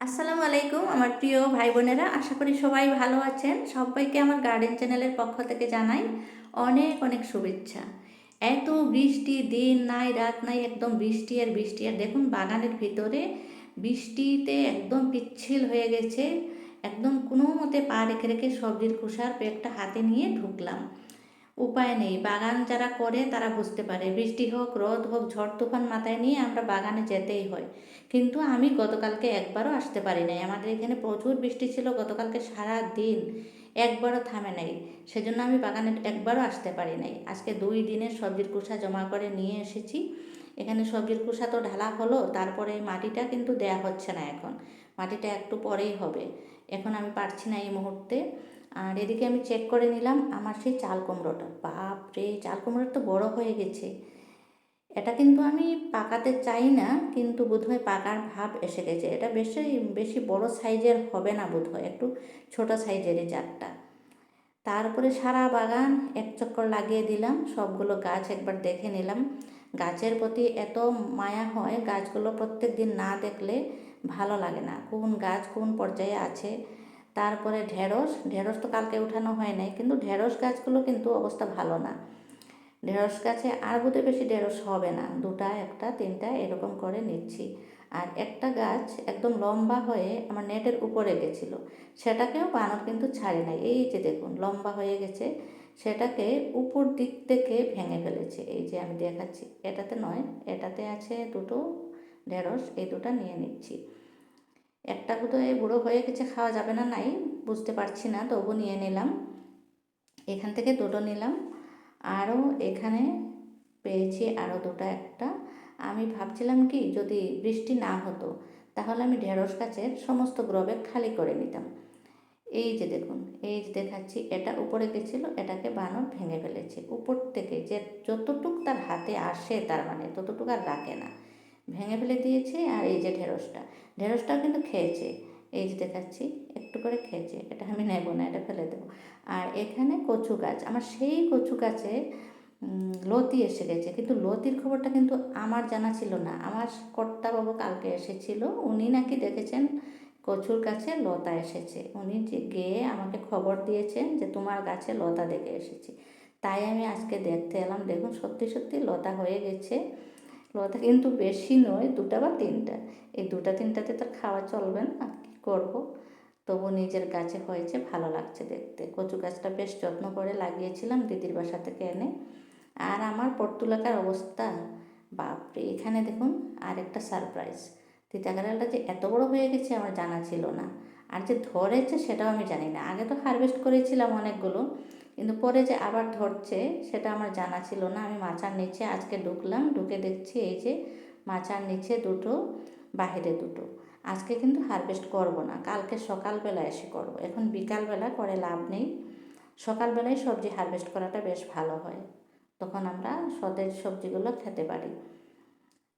আসসালামু আলাইকুম, আমার প্রিয় ভাই বোনেরা আশা করি সবাই ভালো আছেন। সবাইকে আমার গার্ডেন চ্যানেলের পক্ষ থেকে জানাই অনেক অনেক শুভেচ্ছা। এত বৃষ্টি, দিন নাই, রাত নাই, একদম বৃষ্টি আর বৃষ্টি। আর দেখুন, বাগানের ভিতরে বৃষ্টিতে একদম পিচ্ছিল হয়ে গেছে। একদম কোনো মতে পা রেখে রেখে সবজির খোসার পেকটা হাতে নিয়ে ঢুকলাম। উপায় নেই। বাগান যারা করে তারা বুঝতে পারে। বৃষ্টি হোক, রোদ হোক, ঝড় তুফান মাথায় নিয়ে আমরা বাগানে যেতেই হয়। কিন্তু আমি গতকালকে একবারও আসতে পারি নাই। আমাদের এখানে প্রচুর বৃষ্টি ছিল গতকালকে সারা দিন একবারও থামে নাই। সেজন্য আমি বাগানে একবারও আসতে পারি নাই। আজকে দুই দিনের সবজির কুসা জমা করে নিয়ে এসেছি। এখানে সবজির কুসা তো ঢালা হলো, তারপরে মাটিটা কিন্তু দেয়া হচ্ছে না এখন। মাটিটা একটু পরেই হবে। এখন আমি পারছি না এই মুহূর্তে। আর এদিকে আমি চেক করে নিলাম আমার সেই চাল কুমড়োটা। বাপ রে, চাল কুমড়োটা তো বড় হয়ে গেছে। এটা কিন্তু আমি পাকাতে চাই না, কিন্তু বোধহয় পাকার ভাব এসে গেছে। এটা বেশি বেশি বড় সাইজের হবে না বোধহয়, একটু ছোট সাইজেরই চারটা তারপরে সারা বাগান এক চক্কর লাগিয়ে দিলাম, সবগুলো গাছ একবার দেখে নিলাম। গাছের প্রতি এত মায়া হয়, গাছগুলো প্রত্যেক দিন না দেখলে ভালো লাগে না। কোন গাছ কোন পর্যায়ে আছে তারপরে ঢেঁড়স ঢেঁড়স তো কালকে উঠানো হয় নাই, কিন্তু ঢেঁড়স গাছগুলো কিন্তু অবস্থা ভালো না। ঢেঁড়স গাছে আর বোধহয় বেশি ঢেঁড়স হবে না, দুটা, একটা, তিনটা এরকম করে নিচ্ছি। আর একটা গাছ একদম লম্বা হয়ে আমার নেটের উপরে গেছিল, সেটাকেও বানর কিন্তু ছাড়ে নাই। এই যে দেখুন, লম্বা হয়ে গেছে, সেটাকে উপর দিক থেকে ভেঙে ফেলেছে। এই যে আমি দেখাচ্ছি, এটাতে নয়, এটাতে আছে দুটো ঢেঁড়স, এই দুটো নিয়ে নিচ্ছি। একটা বোধহয় বুড়ো হয়ে গেছে খাওয়া যাবে না নাই, বুঝতে পারছি না, তবু নিয়ে নিলাম। এখান থেকে দুটো নিলাম। আরও এখানে পেয়েছি আরও দুটো একটা। আমি ভাবছিলাম কি, যদি বৃষ্টি না হতো, তাহলে আমি ঢেঁড়স গাছের সমস্ত গ্রবে খালি করে নিতাম। এই যে দেখুন, এই যে দেখাচ্ছি, এটা উপরে গেছিল, এটাকে বানর ভেঙে ফেলেছে। উপর থেকে যে যতটুক তার হাতে আসে, তার মানে ততটুকু আর রাখে না। ভেঙে ফেলে দিয়েছে আর এই যে ঢেঁড়সটা, ঢেঁড়সটাও কিন্তু খেয়েছে। এই যে দেখাচ্ছি, একটু করে খেয়েছে, এটা আমি নেব না, এটা ফেলে দেবো। আর এখানে কচু গাছ, আমার সেই কচু গাছে লতি এসে গেছে, কিন্তু লতির খবরটা কিন্তু আমার জানা ছিল না। আমার কর্তাবাবু কালকে এসেছিল, উনি নাকি দেখেছেন কচুর গাছে লতা এসেছে। উনি যে গিয়ে আমাকে খবর দিয়েছেন যে তোমার গাছে লতা দেখে এসেছি। তাই আমি আজকে দেখতে এলাম, দেখুন সত্যি সত্যি লতা হয়ে গেছে। লতা কিন্তু বেশি নয়, দুটা বা তিনটা। এই দুটা, তিনটাতে তো খাওয়া চলবে না কী করব? তবু নিজের গাছে হয়েছে, ভালো লাগছে দেখতে। কচু গাছটা বেশ যত্ন করে লাগিয়েছিলাম দিদির বাসা থেকে এনে। আর আমার পর্তুলাকার অবস্থা, বাপরে! এখানে দেখুন আর একটা সারপ্রাইজ তিতাকারালটা যে এত বড় হয়ে গেছে আমার জানা ছিল না। আর যে ধরেছে সেটাও আমি জানি না। আগে তো হারভেস্ট করেছিলাম অনেকগুলো। কিন্তু পরে যে আবার ধরছে, সেটা আমার জানা ছিল না। আমি মাচার নিচে আজকে ঢুকলাম, ঢুকে দেখছি এই যে মাচার নিচে দুটো, বাহিরে দুটো। আজকে কিন্তু হারভেস্ট করব না, কালকে সকালবেলা এসে করব। এখন বিকালবেলা করে লাভ নেই। সকালবেলায় সবজি হারভেস্ট করাটা বেশ ভালো হয়। তখন আমরা সতেজ সবজিগুলো খেতে পারি।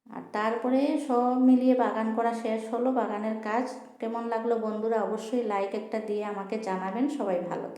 আর তারপরে সব মিলিয়ে বাগান করা শেষ হলো। বাগানের কাজ কেমন লাগল বন্ধুরা অবশ্যই লাইক একটা দিয়ে আমাকে জানাবেন। সবাই ভালো